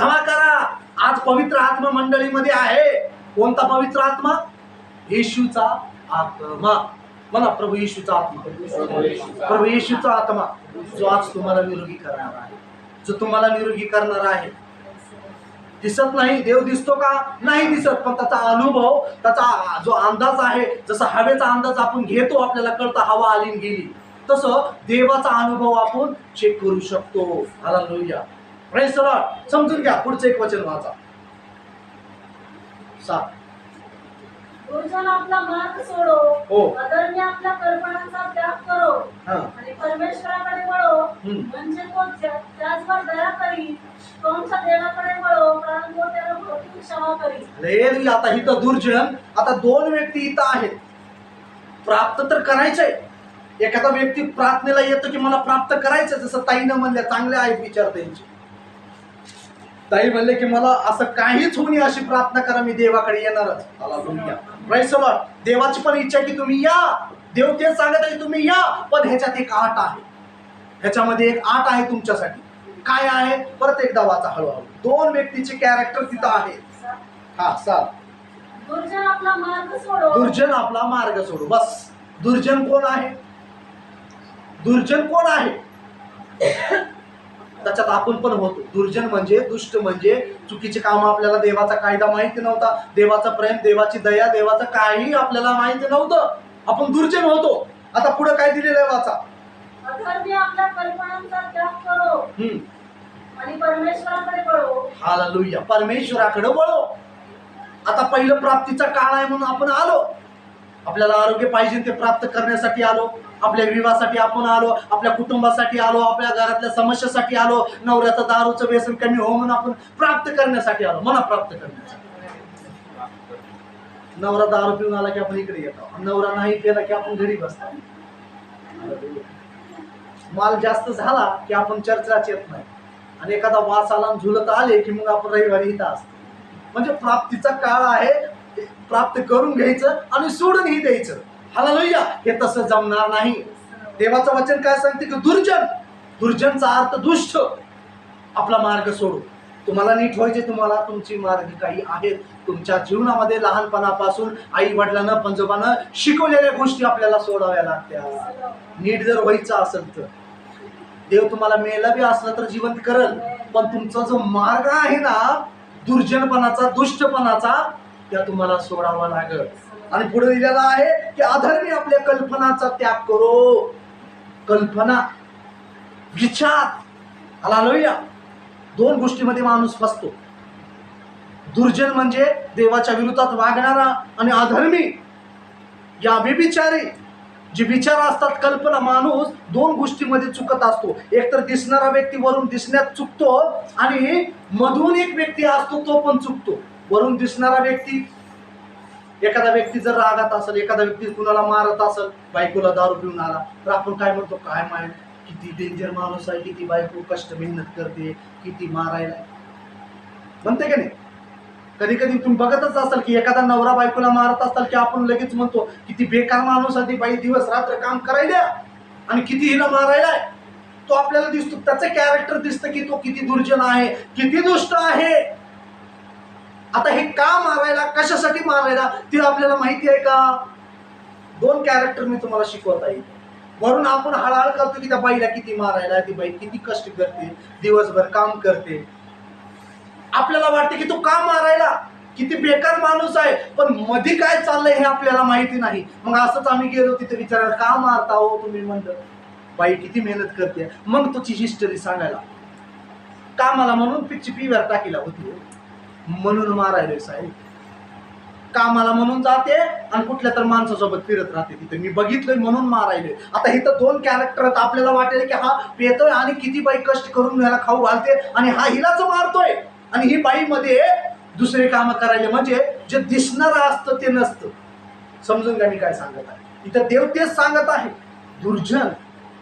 धावा करा. आज पवित्र आत्मा मंडळीमध्ये आहे. कोणता पवित्र आत्मा? येशूचा आत्मा. म्हणा प्रभू येशूचा आत्मा. प्रभू येशूचा आत्मा जो आज तुम्हाला निरोगी करणार आहे. जो तुम्हाला निरोगी करणार आहे. दिसत नाही देव दिसतो का? नाही दिसत पण त्याचा अनुभव त्याचा जो अंदाज आहे जसा हवेचा अंदाज आपण घेतो आपल्याला कळतं हवा आली गेली. तसं देवाचा अनुभव आपण चेक करू शकतो. हालेलुया. लोहिया. समजून घ्या पुढचं एक वचन वाचा. सात आपला मार्ग सोडो. हो. अधर्मी आपल्या कल्पनांचा त्याग करो. हा. आणि परमेश्वराकडे वळो. हम्म. म्हणजे तो त्या- त्याचवर दया करी. तुमच्या देवाकडे वळो कारण तो त्याला भौतिक क्षमा करी हालेलुया. आता इथं दुर्जन आता दोन व्यक्ती इथं आहेत. प्राप्त तर करायचंय. एखादा व्यक्ती प्रार्थनेला येतो की मला प्राप्त करायचं जसं ताईनं म्हणल्या चांगले आहेत विचार त्यांचे. ताई म्हणले की मला असं काहीच होणी अशी प्रार्थना करा मी देवाकडे येणारच. Lord. देवाची पण इच्छा आहे की तुम्ही या. देव तेच सांगत आहे तुम्ही या पण ह्याच्यात एक आट आहे. ह्याच्यामध्ये एक आट आहे तुमच्यासाठी. काय आहे? परत एकदा वाचा हळूहळू. दोन व्यक्तीचे कॅरेक्टर तिथं आहे हा सात. दुर्जन आपला मार्ग सोडो दुर्जन आपला मार्ग सोडू. बस. दुर्जन कोण आहे? दुर्जन कोण आहे? त्याच्यात आपण पण होतो. दुर्जन म्हणजे दुष्ट म्हणजे चुकीचे काम आपल्याला देवाचा कायदा माहिती नव्हता. देवाचं प्रेम देवाची दया देवाचं काही आपल्याला माहिती नव्हतं. आपण दुर्जन होतो. आता पुढे काय दिलेलं आहे वाचा? अधर्मी आपल्या कल्पनांचा त्याग करो. हम्म. आणि परमेश्वराकडे वळो. हालेलुया. परमेश्वराकडे वळो. आता पहिलं प्राप्तीचा काळ आहे म्हणून आपण आलो. आपल्याला आरोग्य पाहिजे ते प्राप्त करण्यासाठी आलो. आपल्या विवाहासाठी आपण आलो आपल्या कुटुंबासाठी आलो आपल्या घरातल्या समस्येसाठी आलो नवऱ्याचं दारूचं व्यसन कमी हो म्हणून आपण प्राप्त करण्यासाठी आलो मला प्राप्त करण्यासाठी. नवरा दारू पिऊन आला की आपण इकडे येतो नवरा नाही केला की आपण घरी बसतो माल जास्त झाला की आपण चर्चाच येत नाही. आणि एखादा वास आला आणि झुलत आले की मग आपण रविवारी इथं असतो. म्हणजे प्राप्तीचा काळ आहे प्राप्त करून घ्यायचं आणि सोडूनही द्यायचं. हालेलुया. हे तसं जमणार नाही. देवाचं वचन काय सांगते की दुर्जन दुर्जनचा अर्थ दुष्ट. आपला मार्ग सोडू. तुम्हाला नीट व्हायचे तुम्हाला तुमची मार्ग काही आहेत. तुमच्या जीवनामध्ये लहानपणापासून आई वडिलांना पंजोबानं शिकवलेल्या गोष्टी आपल्याला सोडाव्या लागत्या. नीट जर व्हायचं असेल तर. देव तुम्हाला मेला बी असलं तर जिवंत करल. पण तुमचा जो मार्ग आहे ना दुर्जनपणाचा दुष्टपणाचा त्या तुम्हाला सोडावा लागल. आणि पुढे दिलेला आहे की अधर्मी आपल्या कल्पनाचा त्याग करो. कल्पना विचार. हालेलुया दोन गोष्टीमध्ये माणूस फसतो. दुर्जन म्हणजे देवाच्या विरोधात वागणारा आणि अधर्मी या व्यभिचारी जे विचार असतात कल्पना माणूस दोन गोष्टीमध्ये चुकत असतो. एक तर दिसणारा व्यक्ती वरून दिसण्यात चुकतो आणि मधून एक व्यक्ती असतो तो पण चुकतो. वरून दिसणारा व्यक्ती एखादा व्यक्ती जर रागात असेल एखादा व्यक्ती कुणाला मारत असेल बायकोला दारू पिऊन आला तर आपण काय म्हणतो? काय माहीत किती डेंजर माणूस आहे किती बायको कष्ट मेहनत करते किती मारायला. म्हणते का नाही? कधी कधी तुम्ही बघतच असाल की एखादा नवरा बायकोला मारत असाल की आपण लगेच म्हणतो किती बेकार माणूस आहे ती बाई दिवस रात्र काम करायला आणि किती हिला मारायला तो आपल्याला दिसतो त्याचं कॅरेक्टर दिसतं की तो किती दुर्जन आहे किती दुष्ट आहे. आता हे का मारायला कशासाठी मारायला ते आपल्याला माहिती आहे का? दोन कॅरेक्टर मी तुम्हाला शिकवत आहे. वरून आपण हळहळ करतो की त्या बाईला किती मारायला ती बाई किती कष्ट करते दिवसभर काम करते. आपल्याला वाटते की तो का मारायला? किती बेकार माणूस आहे. पण मध्ये काय चाललंय हे आपल्याला माहिती नाही. मग असंच आम्ही गेलो तिथे विचारायला का मारता हो तुम्ही? म्हणलं बाई किती मेहनत करते. मग तुझी हिस्टरी सांगायला. कामाला म्हणून पिच्ची पिव्यार टाकीला होती हो. म्हणून मारायला साहेब. कामाला म्हणून जाते आणि कुठल्या तर माणसासोबत फिरत राहते. तिथे मी बघितलंय म्हणून मारायले. आता इथं दोन कॅरेक्टर आहेत. आपल्याला वाटेल की हा पेतोय आणि किती बाई कष्ट करून ह्याला खाऊ घालते आणि हा हिलाच मारतोय. आणि ही बाईमध्ये दुसरे कामं करायले म्हणजे जे दिसणारं असतं ते नसतं. समजून घ्या मी काय सांगत आहे. इथं देव तेच सांगत आहे. दुर्जन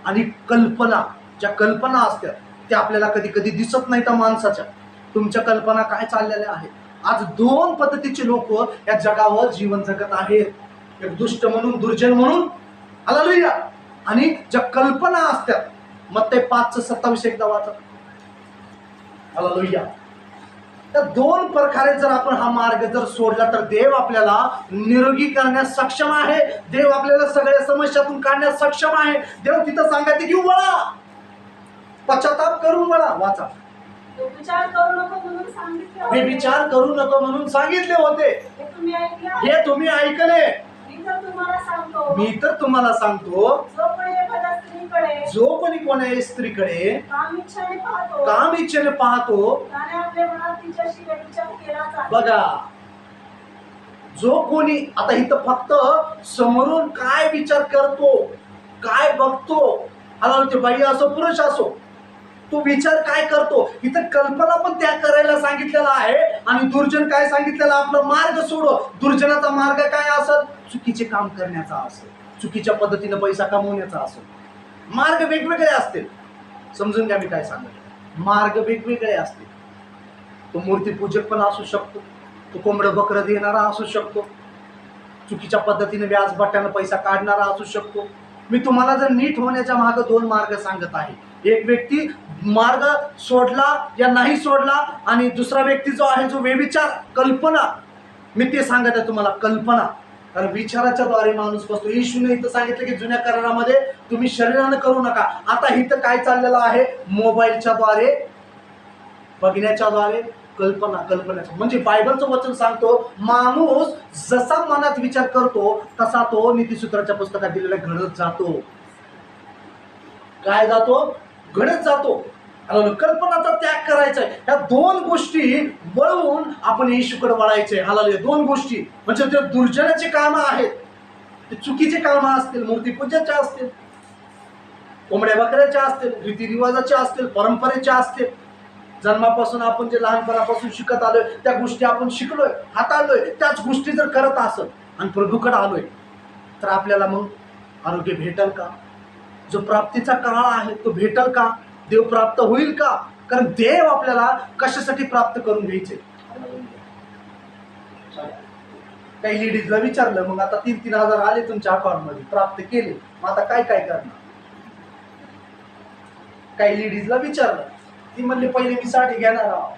आणि कल्पना. ज्या कल्पना असतात त्या आपल्याला कधी कधी दिसत नाही त्या माणसाच्या. तुमच्या कल्पना काय चाललेल्या आहेत? आज दोन पद्धतीचे लोक या जगावर जीवन जगत आहेत. एक दुष्ट म्हणून दुर्जन म्हणून. हालेलुया आणि ज्या कल्पना असतात मग ते पाच सत्तावीस एकदा वाचा लोहिया तर दोन प्रकारे जर आपण हा मार्ग जर सोडला तर देव आपल्याला निरोगी करण्यास सक्षम आहे. देव आपल्याला सगळ्या समस्यातून काढण्यास सक्षम आहे. देव तिथं सांगायचे की वळा. पश्चाताप करून वळा. वाचा. विचार करू नको म्हणून सांगितलं मी. विचार करू नको म्हणून सांगितले होते. हे तुम्ही ऐकलं? मी तर तुम्हाला सांगतो. मी तर तुम्हाला सांगतो. जो कोणी कोणी स्त्रीकडे काम इच्छाने पाहतो बघा जो कोणी आता इथं फक्त समोरून काय विचार करतो काय बघतो आता ते बाई असो पुरुष असो. तो विचार काय करतो? इथं कल्पना पण त्या करायला सांगितलेला आहे. आणि दुर्जन काय सांगितलेला? आपला मार्ग सोडो दुर्जनाचा मार्ग काय असत चुकीचे काम करण्याचा असेल. चुकीच्या पद्धतीने पैसा कमवण्याचा असेल. मार्ग वेगवेगळे असतील. समजून घ्या मी काय सांगत मार्ग वेगवेगळे असतील. तो मूर्तीपूजक पण असू शकतो. तो कोंबडं बकरं देणारा असू शकतो. चुकीच्या पद्धतीने व्याज बट्ट्यानं पैसा काढणारा असू शकतो. मी तुम्हाला जर नीट होण्याच्या मागं दोन मार्ग सांगत आहे. एक व्यक्ती मार्ग सोडला या नाही सोडला आणि दुसरा व्यक्ती जो आहे जो वेविचार कल्पना मी ते सांगत आहे तुम्हाला कल्पना. कारण विचाराच्या द्वारे माणूस बसतो. येशूने इथं सांगितलं की जुन्या करारामध्ये तुम्ही शरीरानं करू नका. आता इथं काय चाललेलं आहे? मोबाईलच्या द्वारे बघण्याच्या द्वारे कल्पना कल्पनेचं. म्हणजे बायबलचं वचन सांगतो माणूस जसा मनात विचार करतो तसा तो नीतीसूत्राच्या पुस्तकात दिलेला घडत जातो. काय जातो? घडत जातो. आणि कल्पनाचा त्याग करायचा आहे. ह्या दोन गोष्टी वळवून आपण येशूकडे वळायचे हालाले दोन गोष्टी. म्हणजे ते दुर्जनाचे कामं आहेत. ते चुकीचे कामं असतील मूर्तीपूजेच्या असतील कोंबड्या बकऱ्याच्या असतील रीतिरिवाजाच्या असतील परंपरेच्या असतील. जन्मापासून आपण जे लहानपणापासून शिकत आलोय त्या गोष्टी आपण शिकलोय हाताळलोय. त्याच गोष्टी जर करत असत आणि प्रभूकडे आलोय तर आपल्याला मग आरोग्य भेटल का? जो प्राप्तीचा काळ आहे तो भेटल का? देव प्राप्त होईल का? कारण देव आपल्याला कशासाठी प्राप्त करून घ्यायचे? काही लेडीजला विचारलं मग आता तीन तीन हजार आले तुमच्या अकाउंटमध्ये प्राप्त केले. मग आता काय काय करणार? काही लेडीजला विचारलं ती म्हणली पहिले मी साडी घेणार आहो.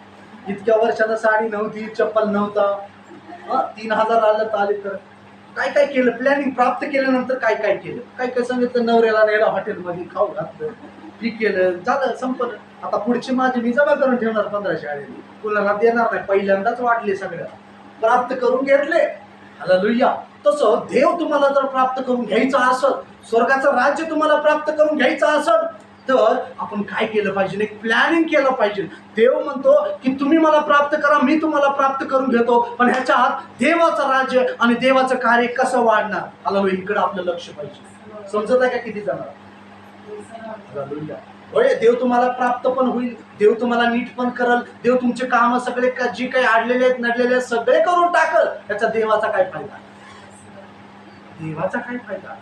इतक्या वर्षानं साडी नव्हती चप्पल नव्हता. तीन हजार आलं तर आले तर. काय काय केलं? प्लॅनिंग प्राप्त केल्यानंतर काय काय केलं? काय काय सांगितलं नवऱ्याला नेलं हॉटेलमध्ये खाऊ घातलं ठीक केलं झालं संपलं. आता पुढची माझी मी जमा करून ठेवणार पंधराशे आलेली कुणाला देणार नाही पहिल्यांदाच वाटले सगळ्या प्राप्त करून घेतले. हालेलुया तसं देव तुम्हाला जर प्राप्त करून घ्यायचं असत स्वर्गाचं राज्य तुम्हाला प्राप्त करून घ्यायचं असत तर आपण काय केलं पाहिजे? एक प्लॅनिंग केलं पाहिजे. देव म्हणतो की तुम्ही मला प्राप्त करा मी तुम्हाला प्राप्त करून घेतो. पण ह्याच्यात देवाचं राज्य आणि देवाचं कार्य कसं वाढणार? आला इकडं आपलं लक्ष पाहिजे. समजत आहे का किती जाणार होय देव तुम्हाला प्राप्त पण होईल देव तुम्हाला नीट पण करल देव तुमचे काम सगळे का- जे काही आडलेले आहेत नडलेले आहेत सगळे करून टाकल. त्याचा देवाचा काय फायदा? देवाचा काय फायदा?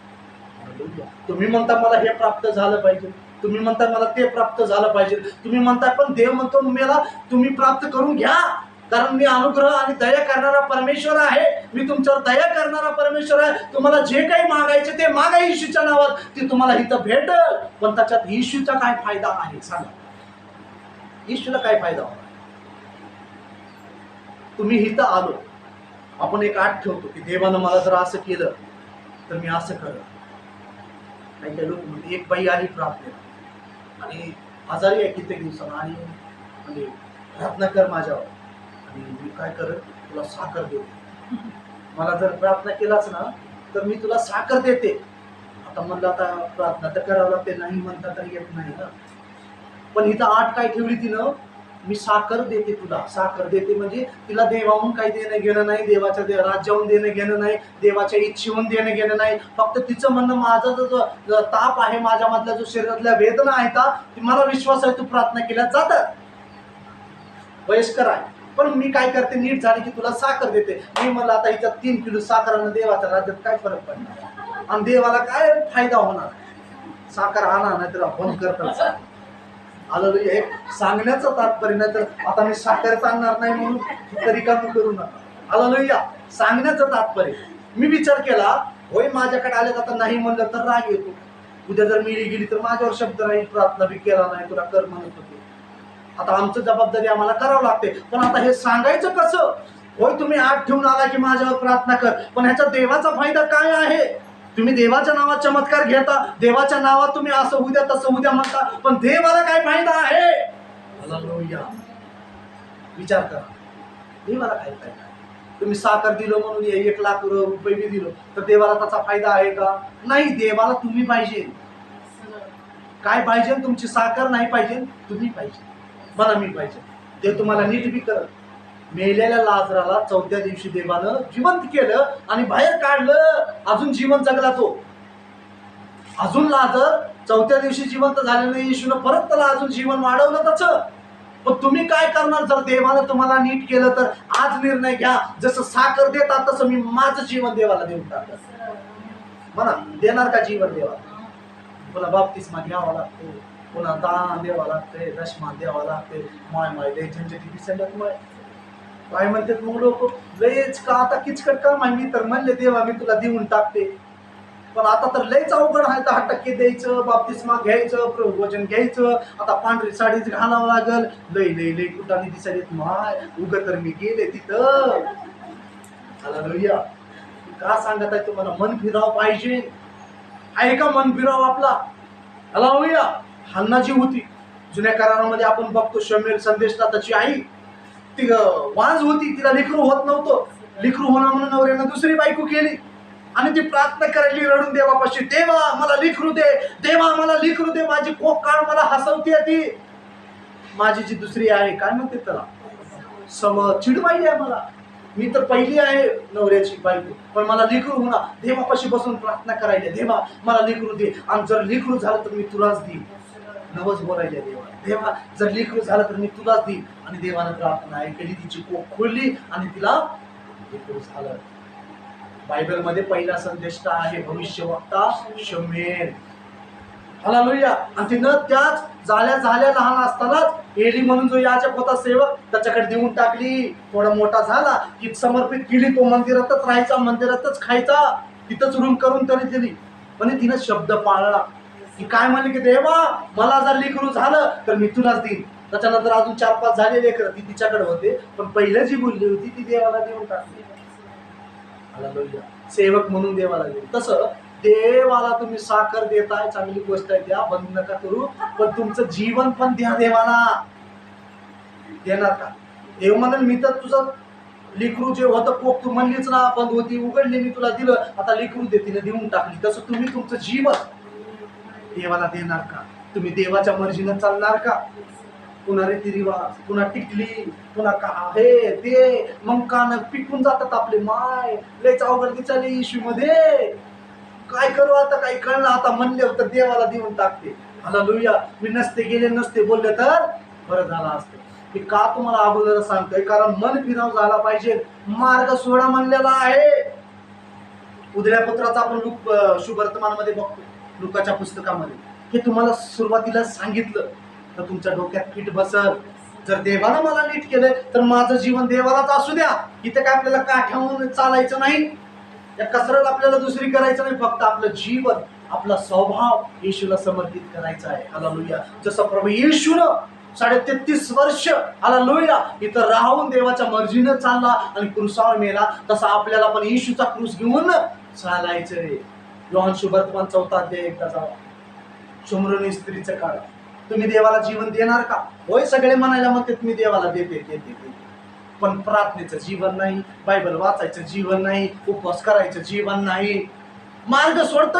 तुम्ही म्हणता मला हे प्राप्त झालं पाहिजे. तुम्ही म्हणता मला ते प्राप्त झालं पाहिजे. तुम्ही म्हणता पण देव म्हणतो मला तुम्ही प्राप्त करून घ्या. कारण मी अनुग्रह आणि दया करणारा परमेश्वर आहे. मी तुमच्यावर दया करणारा परमेश्वर आहे. तुम्हाला जे काही मागायचे ते मागा येशूच्या नावात. ते तुम्हाला इथं भेटल. पण त्याच्यात येशूचा काय फायदा आहे? सांगा. येशूला काय फायदा होणार? तुम्ही इथं आलो. आपण एक आठ ठेवतो की देवानं मला जर असं केलं तर मी असं करत काही काही लोक एक बाई आली प्रार्थनेला आणि आजारी आहे कित्येक दिवसानं. आणि म्हणजे प्रार्थना कर माझ्यावर. आणि मी काय करत तुला साखर देऊ. मला जर प्रार्थना केलाच ना तर मी तुला साखर देते. आता म्हणलं आता प्रार्थना तर करावं लागते. नाही म्हणता तर येत नाही ना. पण इथं आठ काय ठेवली तिनं? मी साखर देते तुला. साखर देते म्हणजे तिला देवाहून काही देणं घेणं नाही देवाच्या दे राज्याहून देणं घेणं नाही देवाच्या इच्छेहून देणं घेणं नाही. फक्त तिचं म्हणणं माझा जो ताप आहे माझ्यामधल्या जो शरीरातल्या वेदना आहेत ती मला विश्वास आहे तू प्रार्थना केल्या जातात. वयस्कर आहे. पण मी काय करते नीट झाली की तुला साखर देते. मी म्हणलं आता हिच्यात तीन किलो साखर आणि देवाच्या राज्यात काय फरक पडणार? आणि देवाला काय फायदा होणार? साखर आणा नाही तर बंद करतात आलं हे सांगण्याचं तात्पर्य नाही तर आता मी साखर सांगणार नाही म्हणून तरी कमी करू नका. आलं या सांगण्याचं तात्पर्य. मी विचार केला होय माझ्याकडे आले आता नाही म्हणलं तर राग येतो. उद्या जर मिळी गेली तर माझ्यावर शब्द नाही प्रार्थना बी केला नाही तुला कर म्हणत होते. आता आमचं जबाबदारी आम्हाला करावं लागते. पण आता हे सांगायचं कसं? होय तुम्ही आठ ठेवून आला की माझ्यावर प्रार्थना कर पण ह्याचा देवाचा फायदा काय आहे? तुम्ही देवाच्या नावात चमत्कार घेता देवाच्या नावात तुम्ही असं उद्या तसं उद्या म्हणता पण देवाला काय फायदा आहे? विचार करा. देवाला काय फायदा तुम्ही साखर दिलो म्हणून एक लाख रुपये बी दिलो तर देवाला त्याचा फायदा आहे का? नाही देवाला तुम्ही पाहिजे. काय पाहिजे? तुमची साखर नाही पाहिजे तुम्ही पाहिजे. मला मी पाहिजे. ते तुम्हाला नीट बी करत. मेलेल्या लाजराला चौथ्या दिवशी देवानं जिवंत केलं आणि बाहेर काढलं. अजून जीवन जगला तो. अजून लाजर चौथ्या दिवशी जिवंत झालेलं येशून परत त्याला अजून जीवन वाढवलं त्याचं. पण तुम्ही काय करणार? जर देवानं तुम्हाला नीट केलं तर आज निर्णय घ्या. जसं साखर देतात तसं मी माझं जीवन देवाला देऊन टाकलं म्हणा देणार का जीवन देवाला? पुन्हा बाप्तिस्मा घ्यावा लागतो. पुन्हा दान द्यावा लागते दशमान द्यावा लागते माय माय लय झंझटी दिसायला काय म्हणतात मग लोक लयच का आता किचकट काम आहे मी तर म्हणले देवा मी तुला देऊन टाकते. पण आता तर लयच अवघड आहे दहा टक्के द्यायचं बाप्तिस्मा घ्यायचं प्रवचन घ्यायचं आता पांढरी साडीच घालावं लागल. लय लय लय कुठाने दिसायला माय उग तर मी गेले तिथं. हालेलुया. का सांगत आहे तुम्हाला मन फिरावं पाहिजे. आहे का मन फिराव आपला? हॅलो हन्ना जी होती. जुन्या करारामध्ये आपण बघतो शमेल संदेश त्याची आई ती वाज होती तिला लिखरू होत नव्हतं. लिखरू होणार म्हणून नवऱ्यानं दुसरी बायको केली. आणि ती प्रार्थना करायली रडून देवापाशी देवा मला लिखरू दे. देवा मला लिखरू दे. माझी कोक काळ मला हसवते ती. माझी जी दुसरी आहे काय म्हणते त्याला? सम चिडवाई आहे मला. मी तर पहिली आहे नवऱ्याची बायको. पण मला लिखरू होणार देवापाशी बसून प्रार्थना करायला. देवा मला लिखरू दे. आणि जर लिखरू झालं तर मी तुलाच देईन. नवस बोलायला देवा देवा जर लेकरू झालं तर मी तुलाच देईन. आणि देवानं प्रार्थना ऐकली तिची कोप खोलली आणि तिला लेकरू झालं. बायबलमध्ये पहिला संदेश काय आहे भविष्यवक्ता शमेल हालेलुया. आणि तिनं त्याच झाल्या झाल्या लहान असतानाच एली म्हणून जो याचक होता सेवक त्याच्याकडे देऊन टाकली. थोडा मोठा झाला की समर्पित केली तो मंदिरातच राहायचा मंदिरातच खायचा. तिथंच रूम करून तरी दिली. पण तिनं शब्द पाळला. की काय म्हणले की देवा मला जर लेकरू झालं तर मी तुलाच देईन. त्याच्यानंतर अजून चार पाच झाले लेकर ती तिच्याकडे होते. पण पहिलं जी बोलली होती ती देवाला देऊन टाकली सेवक म्हणून देवाला देऊ तसं देवाला तुम्ही साखर देताय चांगली गोष्ट आहे द्या बंद नका करू. पण तुमचं जीवन पण द्या देवाला. देणार का? देव म्हणाल मी तर तुझं लिकरू जे होतं पोक तू म्हणलीच ना बंद होती उघडली मी तुला दिलं. आता लिकरू दे तिने देऊन टाकली. तसं तुम्ही तुमचं जीवन देवाला देणार का? तुम्ही देवाच्या मर्जीनं चालणार का? पुन्हा रीतिरिवाज पुन्हा टिकली पुन्हा का हे ते मग कान पिकून जातात आपले माय. लयच अवघड दिचाली इश्यू मध्ये काय करू आता? काही कळलं आता? म्हणले तर देवाला देऊन टाकते. मला लुया मी नसते गेले नसते बोलले तर? बरं झालं असतं. मी का तुम्हाला अगोदर सांगतोय? कारण मन फिराव झाला पाहिजे. मार्ग सोहळा म्हणलेला आहे. उदल्या पुत्राचा आपण लुक शुभवर्तमानमध्ये बघतो लुकाच्या पुस्तकामध्ये. हे तुम्हाला सुरुवातीला सांगितलं तर तुमच्या डोक्यात फिट बसल. जर देवानं मला नीट केलंय तर माझं जीवन देवालाच असू द्या. इथे काय आपल्याला काठ्याहून चालायचं नाही. या कसरत आपल्याला दुसरी करायचं नाही. फक्त आपलं जीवन आपला स्वभाव येशूला समर्पित करायचा आहे. आला लोहिया जसं प्रभू येशूनं साडे तेहतीस वर्ष लोहिया इथं राहून देवाच्या मर्जीनं चालला आणि क्रुसावर मेला तसा आपल्याला पण येशूचा क्रूस घेऊन चालायचंय. योहान शुभर्तमान चौथा अध्याय एकदा जावा स्त्रीचं काळ. तुम्ही देवाला जीवन देणार का? होय सगळे म्हणायला म्हणते तुम्ही देवाला देते देते देते. पण प्रार्थनेचं जीवन नाही बायबल वाचायचं जीवन नाही उपवास करायचं जीवन नाही. मार्ग सोडतो